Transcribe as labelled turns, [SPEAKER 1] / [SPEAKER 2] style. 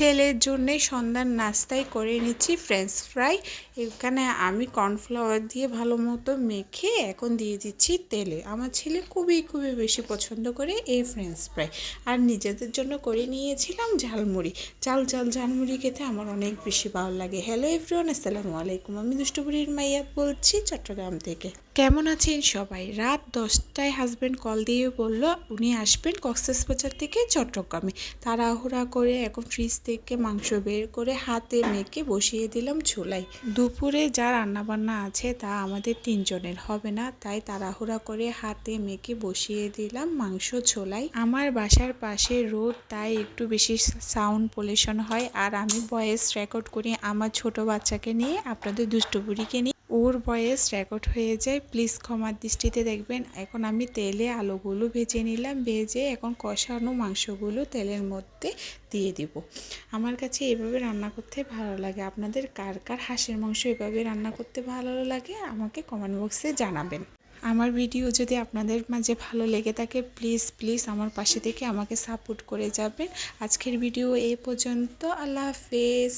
[SPEAKER 1] ছেলের জন্যে সন্ধ্যার নাস্তায় করে নিচ্ছি ফ্রেঞ্চ ফ্রাই এখানে আমি কর্নফ্লাওয়ার দিয়ে ভালো মতো মেখে এখন দিয়ে দিচ্ছি তেলে। আমার ছেলে খুবই খুবই বেশি পছন্দ করে এই ফ্রেঞ্চ ফ্রাই আর নিজেদের জন্য করে নিয়েছিলাম ঝালমুড়ি। চাল চাল ঝালমুড়ি খেতে আমার অনেক বেশি ভালো লাগে। হ্যালো এভরিওয়ান আসসালামু আলাইকুম। আমি দুষ্টপুরীর মাইয়া বলছি চট্টগ্রাম থেকে। কেমন আছেন সবাই? রাত দশটায় হাজব্যান্ড কল দিয়ে বলল, উনি আসবেন কক্সবাজার থেকে চট্টগ্রামে। তাড়াহুড়া করে এখন ফ্রিজ থেকে মাংস বের করে হাতে মেখে বসিয়ে দিলাম ঝোলাই দুপুরে যা রান্নাবান্না আছে তা আমাদের তিনজনের হবে না, তাই তাড়াহুড়া করে হাতে মেখে বসিয়ে দিলাম মাংস ছোলাই আমার বাসার পাশে রোড, তাই একটু বেশি সাউন্ড পলিউশন হয়। আর আমি ভয়েস রেকর্ড করি আমার ছোট বাচ্চাকে নিয়ে, আপনাদের দুষ্টপুরিকে নিয়ে। ওর ভয়েস রেকর্ড হয়ে যায়, প্লিজ ক্ষমার দৃষ্টিতে দেখবেন। এখন আমি তেলে আলুগুলো ভেজে নিলাম, ভেজে এখন কষানো মাংসগুলো তেলের মধ্যে দিয়ে দিব। আমার কাছে এভাবে রান্না করতে ভালো লাগে। আপনাদের কার কার হাঁসের মাংস এভাবে রান্না করতে ভালো লাগে, আমাকে কমেন্ট বক্সে জানাবেন। আমার ভিডিও যদি আপনাদের মাঝে ভালো লেগে থাকে, প্লিজ প্লিজ আমার পাশে থেকে আমাকে সাপোর্ট করে যাবেন। আজকের ভিডিও এই পর্যন্ত। আল্লাহ হাফেজ।